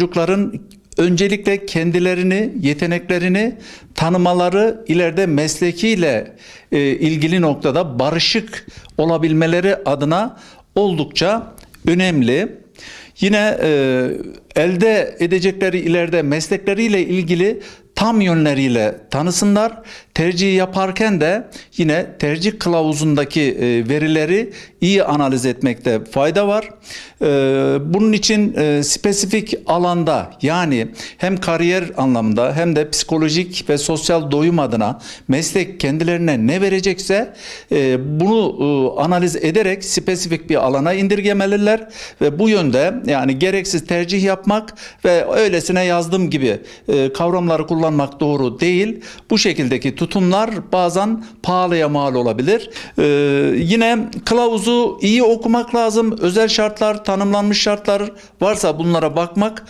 Çocukların öncelikle kendilerini, yeteneklerini tanımaları ileride meslekiyle e, ilgili noktada barışık olabilmeleri adına oldukça önemli. Yine e, elde edecekleri ileride meslekleriyle ilgili tam yönleriyle tanısınlar. Tercihi yaparken de yine tercih kılavuzundaki e, verileri iyi analiz etmekte fayda var. E, bunun için e, spesifik alanda yani hem kariyer anlamında hem de psikolojik ve sosyal doyum adına meslek kendilerine ne verecekse bunu analiz ederek spesifik bir alana indirgemeliler ve bu yönde yani gereksiz tercih yapmak ve öylesine yazdım gibi kavramları kullanmak doğru değil. Bu şekildeki tutumlar bazen pahalıya mal olabilir. E, yine kılavuzu iyi okumak lazım. Özel şartlar, tanımlanmış şartlar varsa bunlara bakmak